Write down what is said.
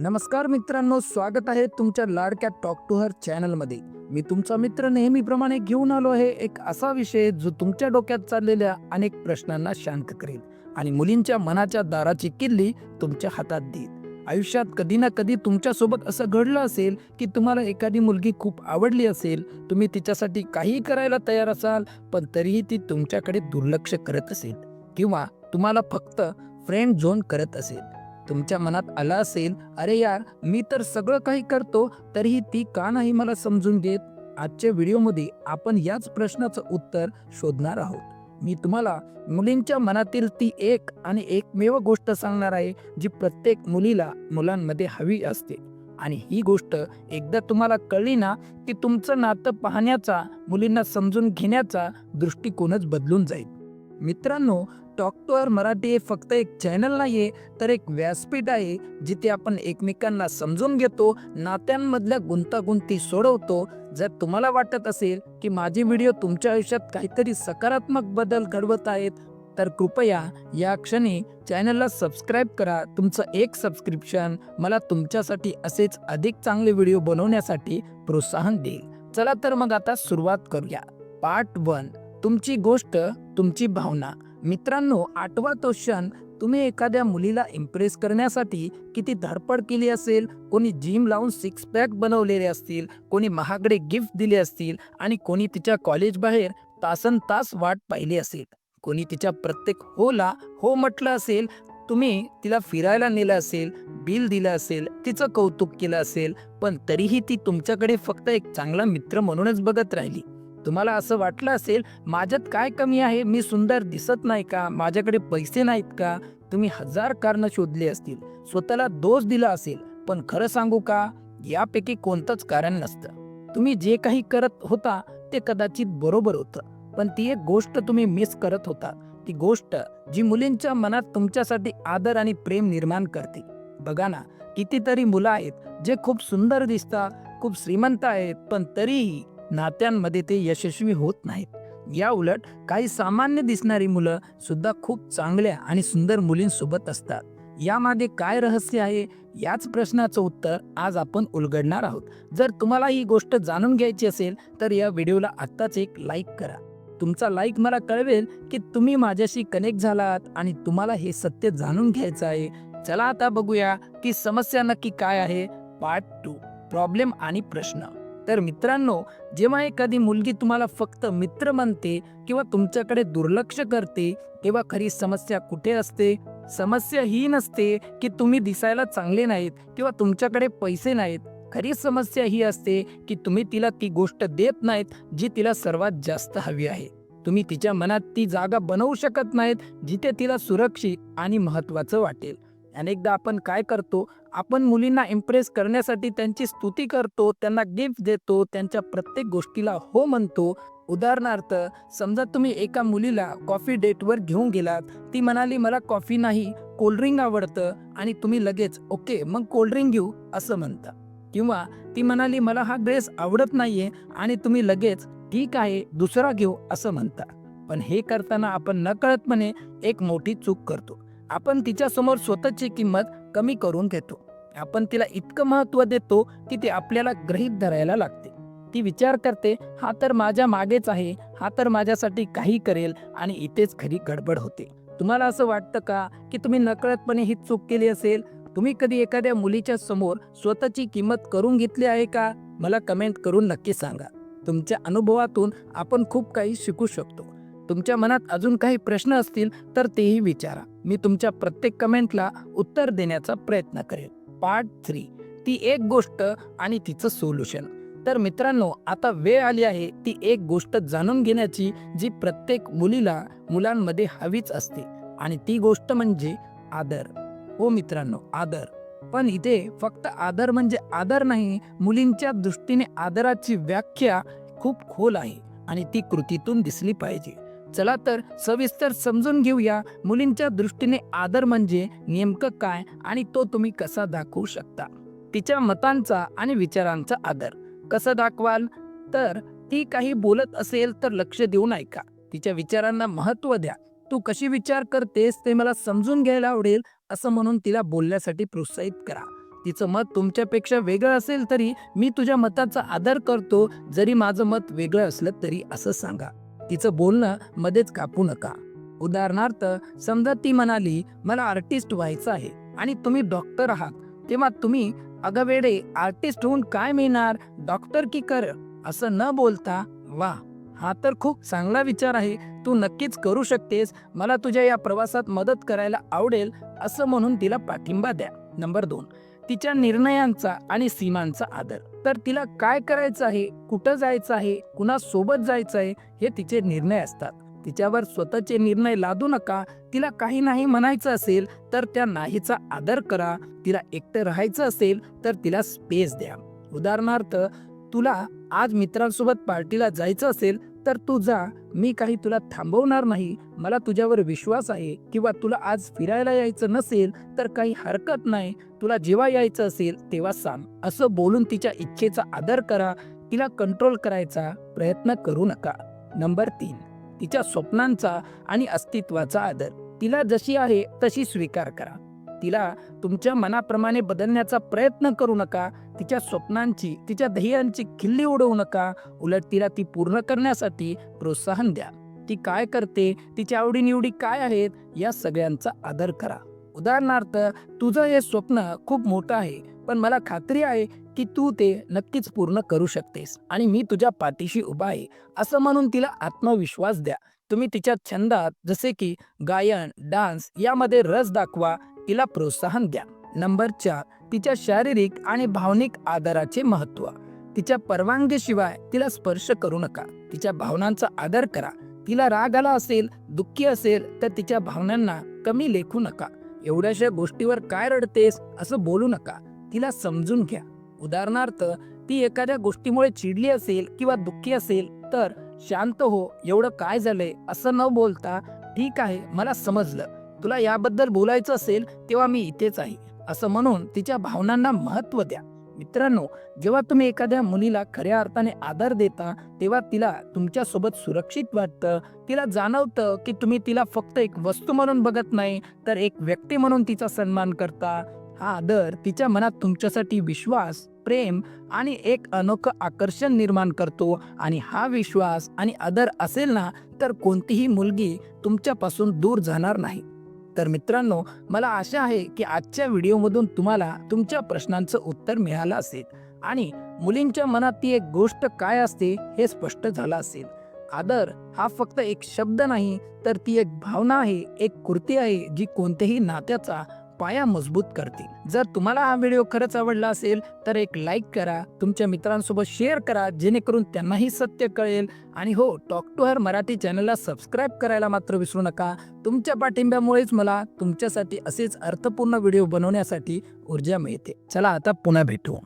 नमस्कार मित्रांनो स्वागत आहे तुमच्या लाडक्या टॉक टू हर चॅनलमध्ये. मी तुमचा मित्र नेहमीप्रमाणे घेऊन आलो आहे एक असा विषय जो तुमच्या डोक्यात चाललेल्या अनेक प्रश्नांना शांत करेल आणि मुलींच्या मनाच्या दाराची किल्ली तुमच्या हातात देईल. आयुष्यात कधी ना कधी तुमच्यासोबत असं घडलं असेल की तुम्हाला एखादी मुलगी खूप आवडली असेल तुम्ही तिच्यासाठी काहीही करायला तयार असाल पण तरीही ती तुमच्याकडे दुर्लक्ष करत असेल किंवा तुम्हाला फक्त फ्रेंड झोन करत असेल. तुमच्या मनात आलं असेल अरे यार मी तर सगळं काही करतो तरीही ती का नाही मला समजून घेत? आजच्या व्हिडिओमध्ये आपण याच प्रश्नाचं उत्तर शोधणार आहोत. मी तुम्हाला मुलींच्या मनातील ती एक आणि एकमेव गोष्ट सांगणार आहे जी प्रत्येक मुलीला मुलांमध्ये हवी असते. आणि ही गोष्ट एकदा तुम्हाला कळली ना की तुमचं नातं पाहण्याचा मुलींना समजून घेण्याचा दृष्टिकोनच बदलून जाईल. मित्रांनो टॉक टू मराठी हे फक्त एक चॅनल नाही आहे तर एक व्यासपीठ आहे जिथे आपण एकमेकांना समजून घेतो नात्यांमधल्या गुंतागुंती सोडवतो. जर तुम्हाला वाटत असेल की माझे व्हिडिओ तुमच्या आयुष्यात काहीतरी सकारात्मक बदल घडवत आहेत तर कृपया या क्षणी चॅनलला सबस्क्राईब करा. तुमचं एक सबस्क्रिप्शन मला तुमच्यासाठी असेच अधिक चांगले व्हिडिओ बनवण्यासाठी प्रोत्साहन देईल. चला तर मग आता सुरुवात करूया. पार्ट वन तुमची गोष्ट तुमची भावना. मित्रांनो आठवा तो क्षण तुम्ही एखाद्या मुलीला इम्प्रेस करण्यासाठी किती धडपड केली असेल कोणी जिम लावून सिक्स पॅक बनवलेले असतील कोणी महागडे गिफ्ट दिले असतील आणि कोणी तिच्या कॉलेज बाहेर तासन तास वाट पाहिली असेल. कोणी तिच्या प्रत्येक होला हो म्हटलं असेल तुम्ही तिला फिरायला नेलं असेल बिल दिलं असेल तिचं कौतुक केलं असेल पण तरीही ती तुमच्याकडे फक्त एक चांगला मित्र म्हणूनच बघत राहिली. तुम्हाला असं वाटलं असेल माझ्यात काय कमी आहे? मी सुंदर दिसत नाही का? माझ्याकडे पैसे नाहीत का? तुम्ही हजार कारणं शोधली असतील. स्वतःला दोष दिला असेल. पण खरं सांगू का? यापैकी कोणतंच कारण नसतं. तुम्ही जे काही करत होता ते कदाचित बरोबर होतं. पण ती एक गोष्ट तुम्ही मिस करत होता. ती गोष्ट जी मुलींच्या मनात तुमच्यासाठी आदर आणि प्रेम निर्माण करते. बघा ना कितीतरी मुलं आहेत जे खूप सुंदर दिसतात खूप श्रीमंत आहेत पण तरीही नात्यांमध्ये ते यशस्वी होत नाहीत. या उलट काही सामान्य दिसणारी मुलं सुद्धा खूप चांगल्या आणि सुंदर मुलींसोबत असतात. यामागे काय रहस्य आहे? याच प्रश्नाचं उत्तर आज आपण उलगडणार आहोत. जर तुम्हाला ही गोष्ट जाणून घ्यायची असेल तर या व्हिडिओला आत्ताच एक लाईक करा. तुमचा लाईक मला कळवेल की तुम्ही माझ्याशी कनेक्ट झालात आणि तुम्हाला हे सत्य जाणून घ्यायचं आहे. चला आता बघूया की समस्या नक्की काय आहे? Part two. प्रॉब्लेम आणि प्रश्न. तर मित्रांनो जेव्हा एखादी मुलगी तुम्हाला फक्त मित्र म्हणते किंवा तुमच्याकडे दुर्लक्ष करते तेव्हा खरी समस्या कुठे असते? समस्या ही नसते की तुम्ही दिसायला चांगले नाहीत किंवा तुमच्याकडे पैसे नाहीत. खरी समस्या ही असते की तुम्ही तिला ती गोष्ट देत नाहीत जी तिला सर्वात जास्त हवी आहे. तुम्ही तिच्या मनात ती जागा बनवू शकत नाहीत जिथे तिला सुरक्षित आणि महत्त्वाचं वाटेल. अनेकदा आपण काय करतो आपण मुलींना इम्प्रेस करण्यासाठी त्यांची स्तुती करतो त्यांना गिफ्ट देतो त्यांच्या प्रत्येक गोष्टीला हो म्हणतो. उदाहरणार्थ समजा तुम्ही एका मुलीला कॉफी डेटवर घेऊन गेलात ती म्हणाली मला कॉफी नाही कोल्ड्रिंक आवडतं. आणि तुम्ही लगेच ओके मग कोल्ड्रिंक घेऊ असं म्हणता. किंवा ती म्हणाली मला हा ड्रेस आवडत नाहीये. आणि तुम्ही लगेच ठीक आहे दुसरा घेऊ असं म्हणता. पण हे करताना आपण नकळतपणे एक मोठी चूक करतो. आपण तिच्यासमोर स्वतःची किंमत कमी करून घेतो. आपण तिला इतकं महत्त्व देतो की ते आपल्याला गृहीत धरायला लागते. ती विचार करते हा तर माझ्या मागेच आहे. हा तर माझ्यासाठी काही करेल आणि इथेच खरी गडबड होते. तुम्हाला असं वाटतं का की तुम्ही नकळतपणे ही चूक केली असेल? तुम्ही कधी एखाद्या मुलीच्या समोर स्वतःची किंमत करून घेतली आहे का? मला कमेंट करून नक्की सांगा. तुमच्या अनुभवातून आपण खूप काही शिकू शकतो. तुमच्या मनात अजून काही प्रश्न असतील तर तेही विचारा. मी तुमच्या प्रत्येक कमेंटला उत्तर देण्याचा प्रयत्न करेन पार्ट थ्री. ती एक गोष्ट आणि तिचं सोल्युशन. तर मित्रांनो आता वेळ आली आहे ती एक गोष्ट जाणून घेण्याची जी प्रत्येक मुलीला मुलांमध्ये हवीच असते. आणि ती गोष्ट म्हणजे आदर. हो मित्रांनो आदर. पण इथे फक्त आदर म्हणजे आदर नाही मुलींच्या दृष्टीने आदराची व्याख्या खूप खोल आहे आणि ती कृतीतून दिसली पाहिजे. चला तर सविस्तर समजून घेऊया मुलींच्या दृष्टीने आदर म्हणजे नेमकं काय आणि तो तुम्ही कसा दाखवू शकता. तिच्या मतांचा आणि विचारांचा आदर. कसं दाखवाल? तर ती काही बोलत असेल तर लक्ष देऊन ऐका. तिच्या विचारांना महत्त्व द्या. तू कशी विचार करतेस ते मला समजून घ्यायला आवडेल असं म्हणून तिला बोलण्यासाठी प्रोत्साहित करा. तिचं मत तुमच्यापेक्षा वेगळं असेल तरी मी तुझ्या मताचा आदर करतो. जरी माझं मत वेगळं असलं तरी असं सांगा. तिचं बोलणं मध्येच कापू नका. उदाहरणार्थ समजा ती म्हणाली मला आर्टिस्ट व्हायचं आहे आणि तुम्ही डॉक्टर आहात. तेव्हा तुम्ही अगं वेडे आर्टिस्ट होऊन काय मिळणार? डॉक्टर की कर. असं न बोलता वा हा तर खूप चांगला विचार आहे. तू नक्कीच करू शकतेस. मला तुझ्या या प्रवासात मदत करायला आवडेल. असं म्हणून तिला पाठिंबा द्या. नंबर दोन. तिच्या निर्णयांचा आणि सीमांचा आदर. तर तिला काय करायचं आहे कुठं जायचं आहे कुणासोबत जायचं आहे हे तिचे निर्णय असतात. तिच्यावर स्वतःचे निर्णय लादू नका. तिला काही नाही म्हणायचं असेल तर त्या नाहीचा आदर करा. तिला एकटं राहायचं असेल तर तिला स्पेस द्या. उदाहरणार्थ तुला आज मित्रांसोबत पार्टीला जायचं असेल तर तू जा. मी काही तुला थांबवणार नाही. मला तुझ्यावर विश्वास आहे किंवा तुला आज फिरायला यायचं नसेल तर काही हरकत नाही. तुला जेव्हा यायचं असेल तेव्हा सांग. असं बोलून तिच्या इच्छेचा आदर करा. तिला कंट्रोल करायचा प्रयत्न करू नका. नंबर तीन. तिच्या स्वप्नांचा आणि अस्तित्वाचा आदर. तिला जशी आहे तशी स्वीकार करा. तिला तुमच्या मनाप्रमाणे बदलण्याचा प्रयत्न करू नका. तिच्या स्वप्नांची तिच्या ध्येयांची खिल्ली उडवू नका. उलट तिला ती पूर्ण करण्यासाठी प्रोत्साहन द्या. ती काय करते तिच्या आवडीनिवडी काय आहेत या सगळ्यांचा आदर करा. उदाहरणार्थ तुझं हे स्वप्न खूप मोठं आहे पण मला खात्री आहे की तू ते नक्कीच पूर्ण करू शकतेस आणि मी तुझ्या पाठीशी उभा आहे. असं म्हणून तिला आत्मविश्वास द्या. तुम्ही तिच्या छंदात जसे की गायन डान्स यामध्ये रस दाखवा तिला प्रोत्साहन द्या. नंबर चार तिच्या शारीरिक आणि भावनिक आदराचे महत्त्व तिच्या परवानगीशिवाय तिला स्पर्श करू नका. तिच्या भावनांचा आदर करा. तिला राग आला असेल दुःखी असेल तर तिच्या भावनांना कमी लेखू नका. एवढ्याशा गोष्टीवर काय रडतेस असं बोलू नका. तिला समजून घ्या. उदाहरणार्थ ती एखाद्या गोष्टीमुळे चिडली असेल किंवा दुःखी असेल तर शांत हो एवढं काय झालंय असं न बोलता ठीक आहे मला समजलं. तुला याबद्दल बोलायचं असेल तेव्हा मी इथेच आहे. असं म्हणून तिच्या भावनांना महत्त्व द्या. मित्रांनो जेव्हा तुम्ही एखाद्या मुलीला खऱ्या अर्थाने आदर देता तेव्हा तिला तुमच्यासोबत सुरक्षित वाटतं. तिला जाणवतं की तुम्ही तिला फक्त एक वस्तू म्हणून बघत नाही तर एक व्यक्ती म्हणून तिचा सन्मान करता. हा आदर तिच्या मनात तुमच्यासाठी विश्वास प्रेम आणि एक अनोखं आकर्षण निर्माण करतो. आणि हा विश्वास आणि आदर असेल ना तर कोणतीही मुलगी तुमच्यापासून दूर जाणार नाही. तर मित्रांनो मला आशा आहे की आजच्या व्हिडिओमधून तुम्हाला तुमच्या प्रश्नांचं उत्तर मिळालं असेल. आणि मुलींच्या मनात ती एक गोष्ट काय असते हे स्पष्ट झालं असेल. आदर हा फक्त एक शब्द नाही तर ती एक भावना आहे एक कृती आहे जी कोणत्याही नात्याचा पाया मजबूत करतील. जर तुम्हाला हा व्हिडिओ खरंच आवडला असेल तर एक लाईक करा तुमच्या मित्रांसोबत शेअर करा जेणेकरून त्यांनाही सत्य कळेल. आणि हो टॉक टू हर मराठी चॅनलला सबस्क्राईब करायला मात्र विसरू नका. तुमच्या पाठिंब्यामुळेच मला तुमच्यासाठी असेच अर्थपूर्ण व्हिडिओ बनवण्यासाठी ऊर्जा मिळते. चला आता पुन्हा भेटू.